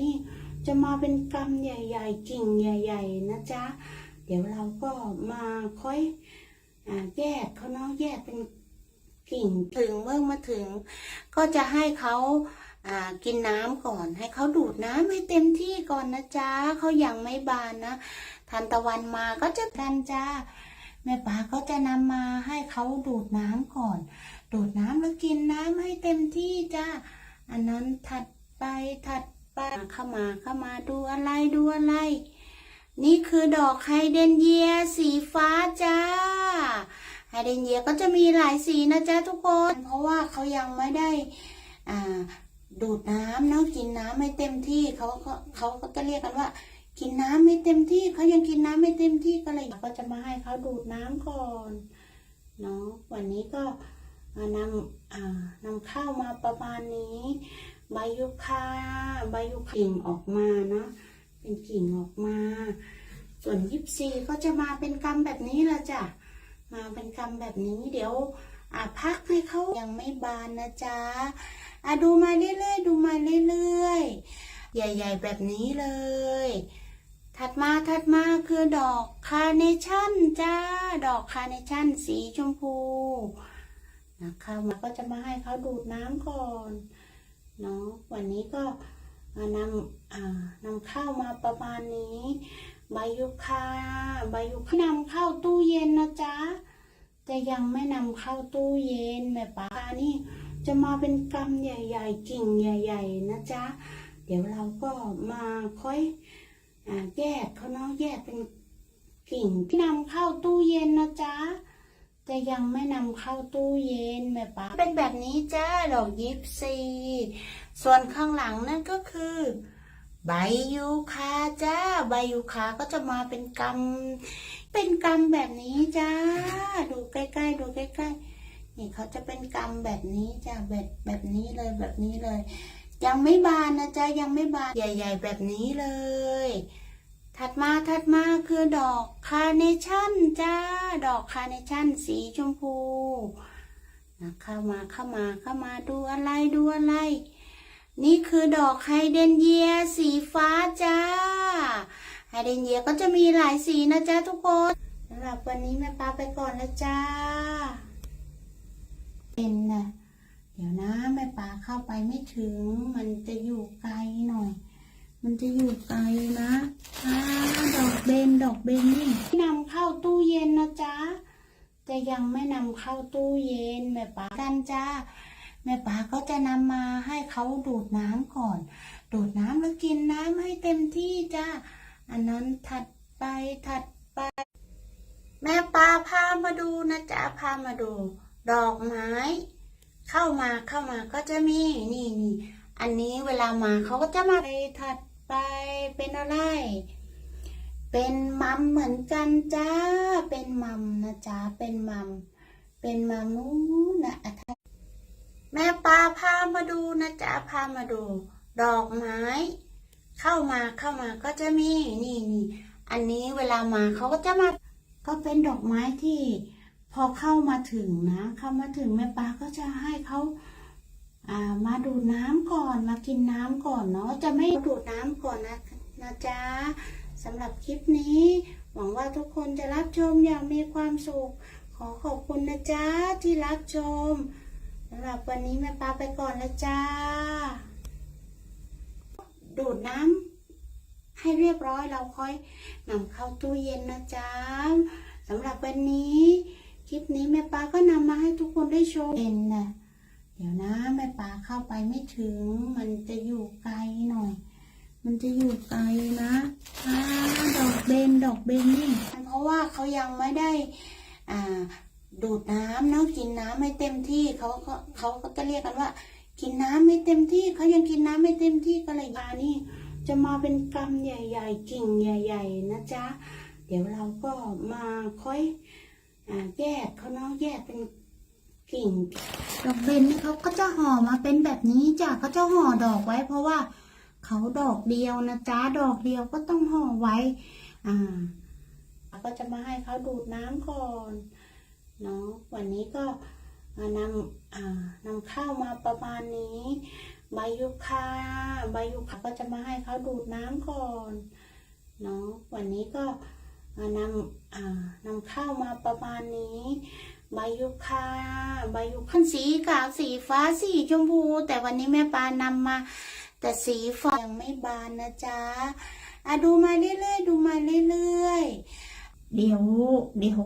นี่จะมาเป็นกำใหญ่ๆกิ่งใหญ่ ๆ นะจ๊ะ เดี๋ยวเราก็มาค่อยอแยกเขาเนาะแยกเป็นกิ่งถึงเมื่อมาถึง ก็จะให้เขาอ่ากินน้ำก่อนให้เขาดูดน้ำให้เต็มที่ก่อนนะจ๊ะเขายังไม่บานนะทันตะวันมาก็จะกันจ้าแม่ป๋าก็จะนำมาให้เขาดูดน้ำก่อน ดูดน้ำแล้วกินน้ำให้เต็มที่จ้าอันนั้นถัดไปถัด ไปเข้ามาเข้ามาดูอะไรดูอะไร นี่คือดอกไฮเดรนเยียสีฟ้าจ้าไฮเดรนเยียก็จะมีหลายสีนะจ๊ะทุกคน เพราะว่าเขายังไม่ได้อ่าดูดน้ำเนาะกินน้ำไม่เต็มที่เขาก็เขาก็จะเรียกกันว่า กินน้ำไม่เต็มที่เขายังกินน้ำไม่เต็มที่ก็เลยก็จะมาให้เขาดูดน้ำก่อนเนาะวันนี้ก็นำนำข้าวมาประมาณนี้ ใบยูคาใบยูคกิ่งออกมานะเป็นกิ่งออกมา ส่วนยิปซีก็จะมาเป็นกำแบบนี้ละจ้ะมาเป็นกำแบบนี้เดี๋ยวอะพักให้เขายังไม่บานนะจ๊ะอะดูมาเรื่อยๆดูมาเรื่อยๆใหญ่ ๆ แบบนี้เลย ถัดมาถัดมาคือดอกคาร์เนชั่นจ้าดอกคาร์เนชั่นสีชมพูนะคะมาก็จะมาให้เขาดูดน้ำก่อน เนาะวันนี้ก็นำนำข้าวมาประมาณนี้ ใบยูคาใบยูคานำเข้าตู้เย็นนะจ๊ะแต่ยังไม่นำเข้าตู้เย็นแม่ป้านี่จะมาเป็นกำใหญ่ๆกิ่งใหญ่ ๆ นะจ๊ะ เดี๋ยวเราก็มาค่อยอแยกเขาเนาะแยกเป็นกิ่งที่นำเข้าตู้เย็นนะจ๊ะ แต่ยังไม่นำเข้าตู้เย็นแม่ป้าเป็นแบบนี้จ้าดอกยิปซี ส่วนข้างหลังนั่นก็คือ ใบยูคาจ้า ใบยูคาก็จะมาเป็นกำเป็นกำแบบนี้จ้า ดูใกล้ๆ ดูใกล้ๆ นี่เขาจะเป็นกำแบบนี้จ้าแบบแบบนี้เลยแบบนี้เลย ยังไม่บานนะจ๊ะยังไม่บานใหญ่ ๆ แบบนี้เลย ถัดมาถัดมาคือดอก คาเนชั่นจ้า ดอกคาเนชั่นสีชมพูนะเข้ามาเข้ามาเข้ามาดูอะไรดูอะไร นี่คือดอกไฮเดรนเยียสีฟ้าจ้าไฮเดรนเยียก็จะมีหลายสีนะจ๊ะทุกคนสำหรับวันนี้แม่ปลาไปก่อนแล้วจ้า เป็นนะเดี๋ยวนะแม่ปลาเข้าไปไม่ถึงมันจะอยู่ไกลหน่อย มันจะอยู่ไกลนะอ่าดอกเบนดอกเบนนี่นำเข้าตู้เย็นนะจ๊ะแต่ยังไม่นำเข้าตู้เย็นแม่ปลากันจ้าแม่ป๋าก็จะนำมาให้เขาดูดน้ำก่อน ดูดน้ำแล้วกินน้ำให้เต็มที่จ้าอันนั้นถัดไปถัดไป แม่ปลาพามาดูนะจ๊ะพามาดู ดอกไม้ เข้ามาเข้ามาก็จะมีนี่นี่อันนี้เวลามาเขาก็จะมาไปถัด ไปเป็นอะไร เป็นมัมเหมือนกันจ้า เป็นมัมนะจ๊ะเป็นมัม เป็นมัมนู้นนะแม่ปลาพามาดูนะจ๊ะพามาดู ดอกไม้ เข้ามาเข้ามาก็จะมีนี่นี่อันนี้เวลามาเขาก็จะมา ก็เป็นดอกไม้ที่ พอเข้ามาถึงนะ เข้ามาถึงแม่ปลาก็จะให้เขา มาดูดน้ำก่อนมากินน้ำก่อนเนาะจะไม่ดูดน้ำก่อนนะนะจ๊ะสำหรับคลิปนี้ หวังว่าทุกคนจะรับชมอย่างมีความสุข ขอขอบคุณนะจ๊ะที่รับชมสำหรับวันนี้แม่ปลาไปก่อนแล้วจ้า ดูดน้ำให้เรียบร้อยเราค่อยนำเข้าตู้เย็นนะจ๊ะสำหรับวันนี้ คลิปนี้แม่ปลาก็นำมาให้ทุกคนได้ชมเป็นนะ ดี๋ยวนะแม่ปลาเข้าไปไม่ถึง มันจะอยู่ไกลหน่อย มันจะอยู่ไกลนะอ่าดอกเบนดอกเบนนี่เพราะว่าเขายังไม่ได้อ่าดูดน้ำเนาะกินน้ำไม่เต็มที่เขาก็เขาก็จะเรียกกันว่า กินน้ำไม่เต็มที่เขายังกินน้ำไม่เต็มที่ก็เลยมานี่ จะมาเป็นกำใหญ่ๆกิ่งใหญ่ ๆ นะจ๊ะเดี๋ยวเราก็มาค่อยอแยกเขาเนาะแยกเป็น กิ่งดอกเบนนี่เขาก็จะห่อมาเป็นแบบนี้จ้ะเขาจะห่อดอกไว้ เพราะว่าเขาดอกเดียวนะจ๊ะดอกเดียวก็ต้องห่อไว้ อ่า ก็จะมาให้เขาดูดน้ำก่อนเนาะวันนี้ก็นำนำข้าวมาประมาณนี้ใบยูคาใบยูคาก็จะมาให้เขาดูดน้ำก่อนเนาะวันนี้ก็นำนำข้าวมาประมาณนี้ ใบยูคาใบยูคาสีขาวสีฟ้าสีชมพู แต่วันนี้แม่ปานำมา แต่สีฟ้ายังไม่บานนะจ๊ะอะดูมาเรื่อยๆดูมาเรื่อยๆเดี๋ยวเดี๋ยว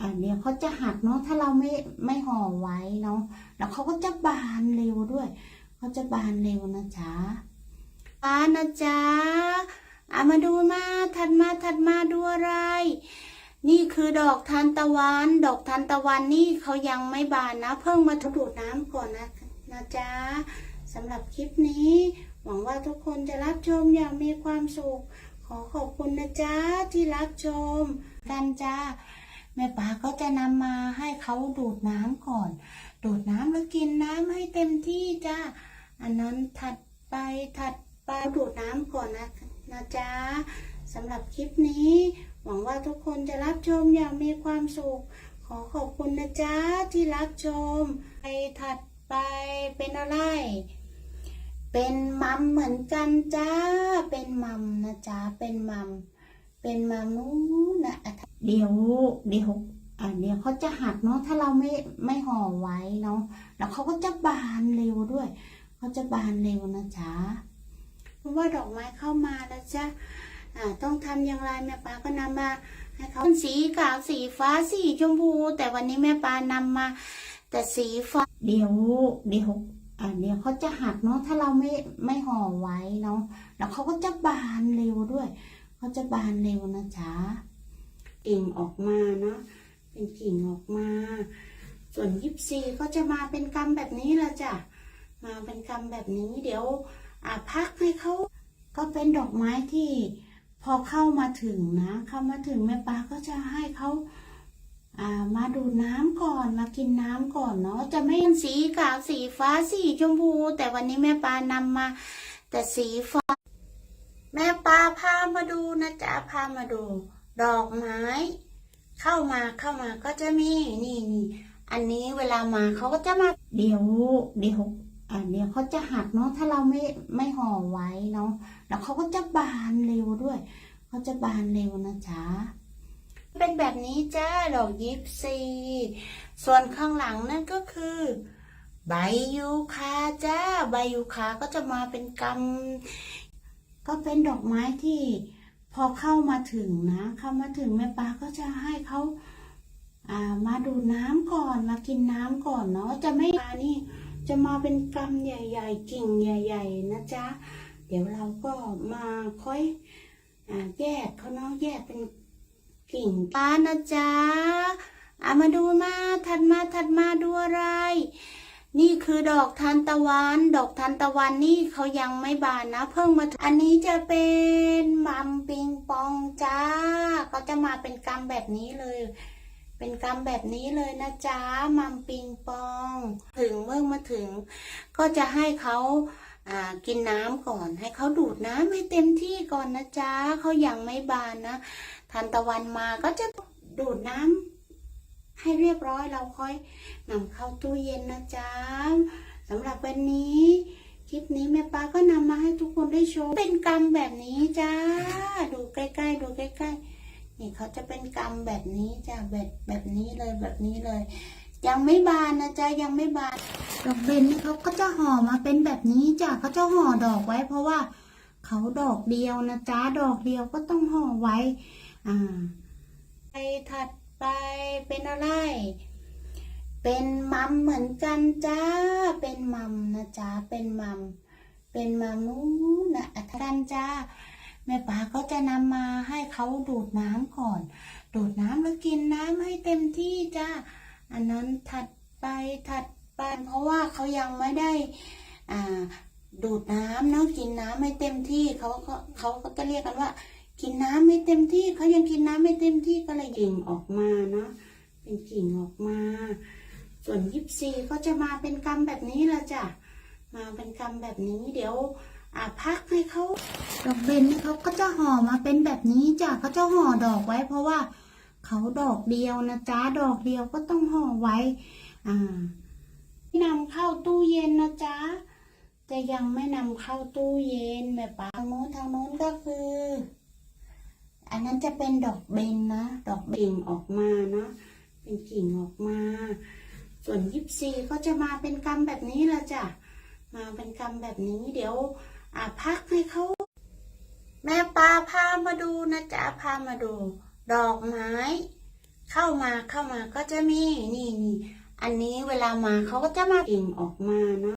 อะเดี๋ยวเขาจะหักเนาะถ้าเราไม่ไม่ห่อไว้เนาะแล้วเขาก็จะบานเร็วด้วยเขาจะบานเร็วนะจ๊ะบานนะจ๊ะอะมาดูมาถัดมาถัดมาดูอะไร นี่คือดอกทานตะวัน ดอกทานตะวันนี่เขายังไม่บานนะ เพิ่งมาดูดน้ำก่อนนะนะจ๊ะสำหรับคลิปนี้ หวังว่าทุกคนจะรับชมอย่างมีความสุข ขอขอบคุณนะจ๊ะที่รับชมกันจ้าแม่ป๋าก็จะนำมาให้เขาดูดน้ำก่อน ดูดน้ำแล้วกินน้ำให้เต็มที่จ้าอันนั้นถัดไปถัดไปดูดน้ำก่อนนะนะจ๊ะสำหรับคลิปนี้ หวังว่าทุกคนจะรับชมอย่างมีความสุข ขอขอบคุณนะจ๊ะที่รับชม ไปถัดไปเป็นอะไร เป็นมัมเหมือนกันจ้า เป็นมัมนะจ๊ะ เป็นมัม เป็นมัมนู้นนะอะเดี๋ยวเดี๋ยวอะเดี๋ยวเขาจะหักเนาะถ้าเราไม่ไม่ห่อไว้เนาะแล้วเขาก็จะบานเร็วด้วยเขาจะบานเร็วนะจ๊ะเพราะว่าดอกไม้เข้ามาแล้วจ้ะอ่า ต้องทำอย่างไรแม่ปาก็นำมาให้เขาสีขาวสีฟ้าสีชมพู แต่วันนี้แม่ปานำมา แต่สีฟ้าเดี๋ยวเดี๋ยวอ่าเดี๋ยวเขาจะหักเนาะถ้าเราไม่ไม่ห่อไว้เนาะแล้วเขาก็จะบานเร็วด้วยเขาจะบานเร็วนะจ๊ะกิ่งออกมาเนาะเป็นกิ่งออกมา ส่วนยิปซีก็จะมาเป็นกำแบบนี้ละจ้ะมาเป็นกำแบบนี้เดี๋ยวอ่าพักให้เขาก็เป็นดอกไม้ที่ พอเข้ามาถึงนะ เข้ามาถึงแม่ปาก็จะให้เขาอ่ามาดูน้ำก่อนมากินน้ำก่อนเนาะจะไม่เป็นสีขาวสีฟ้าสีชมพู แต่วันนี้แม่ปานำมา แต่สีฟ้า แม่ปาพามาดูนะจ๊ะพามาดู ดอกไม้ เข้ามาเข้ามาก็จะมีนี่นี่อันนี้เวลามาเขาก็จะมาเดี๋ยวเดี๋ยวอ่าเดี๋ยวเขาจะหักเนาะถ้าเราไม่ไม่ห่อไว้เนาะ แล้วเขาก็จะบานเร็วด้วยเขาจะบานเร็วนะจ๊ะเป็นแบบนี้จ้าดอกยิปซี ส่วนข้างหลังนั่นก็คือใบยูคาจ้าใบยูคาก็จะมาเป็นกำก็เป็นดอกไม้ที่พอเข้ามาถึงนะ เข้ามาถึงแม่ปาก็จะให้เขาอ่ามาดูน้ำก่อนมากินน้ำก่อนเนาะจะไม่ปานี่จะมาเป็นกำใหญ่ ๆ กิ่งใหญ่ ๆ นะจ๊ะ เดี๋ยวเราก็มาค่อยอแยกเขาเนาะแยกเป็นกิ่งป้านะจ๊ะอามาดูมาถัดมาถัดมาดูอะไร นี่คือดอกทานตะวัน ดอกทานตะวันนี่เขายังไม่บานนะ เพิ่งมาอันนี้จะเป็นมัมปิงปองจ้า ก็จะมาเป็นกำแบบนี้เลย เป็นกำแบบนี้เลยนะจ๊ะมัมปิงปอง ถึงเมื่อมาถึง ก็จะให้เขา กินน้ำก่อน ให้เขาดูดน้ำให้เต็มที่ก่อนนะจ๊ะเขายังไม่บานนะทานตะวันมาก็จะดูดน้ำให้เรียบร้อยเราค่อยนำเข้าตู้เย็นนะจ๊ะสำหรับวันนี้คลิปนี้แม่ป้าก็นำมาให้ทุกคนได้ชมเป็นกรรมแบบนี้จ้าดูใกล้ๆดูใกล้ๆนี่เขาจะเป็นกรรมแบบนี้จ้าแบบแบบนี้เลยแบบนี้เลย ยังไม่บานนะจ๊ะยังไม่บาน ดอกเบนนี่เขาก็จะห่อมาเป็นแบบนี้จ้ะเขาจะห่อดอกไว้ เพราะว่าเขาดอกเดียวนะจ๊ะดอกเดียวก็ต้องห่อไว้อ่าไปถัดไปเป็นอะไร เป็นมัมเหมือนกันจ้าเป็นมัมนะจ๊ะเป็นมัมเป็นมัมนู้นะอัทรันจ้าแม่ป๋าก็จะนำมาให้เขาดูดน้ำก่อน ดูดน้ำแล้วกินน้ำให้เต็มที่จ้า อันนั้นถัดไปถัดไปเพราะว่าเขายังไม่ได้ดูดน้ำเนาะกินน้ำไม่เต็มที่เขาก็เขาก็จะเรียกกันว่า กินน้ำไม่เต็มที่เขายังกินน้ำไม่เต็มที่ก็เลยกิ่งออกมาเนาะเป็นกิ่งออกมา ส่วนยิปซีก็จะมาเป็นกำแบบนี้ละจ้ะมาเป็นกำแบบนี้เดี๋ยวอ่าพักให้เขาดอกเบนนี่เขาก็จะห่อมาเป็นแบบนี้จ้ะเขาจะห่อดอกไว้เพราะว่า เขาดอกเดียวนะจ๊ะดอกเดียวก็ต้องห่อไว้อ่านำเข้าตู้เย็นนะจ๊ะจะยังไม่นำเข้าตู้เย็นแบบปาทางโน้นทางโน้นก็คือ อันนั้นจะเป็นดอกเบนนะ ดอกกิ่งออกมาเนาะเป็นกิ่งออกมา ส่วนยิปซีก็จะมาเป็นกำแบบนี้ละจ้ะมาเป็นกำแบบนี้เดี๋ยวอ่าพักให้เขาแม่ปลาพามาดูนะจ๊ะพามาดู ดอกไม้ เข้ามาเข้ามาก็จะมีนี่นี่อันนี้เวลามาเขาก็จะมากิ่งออกมานะ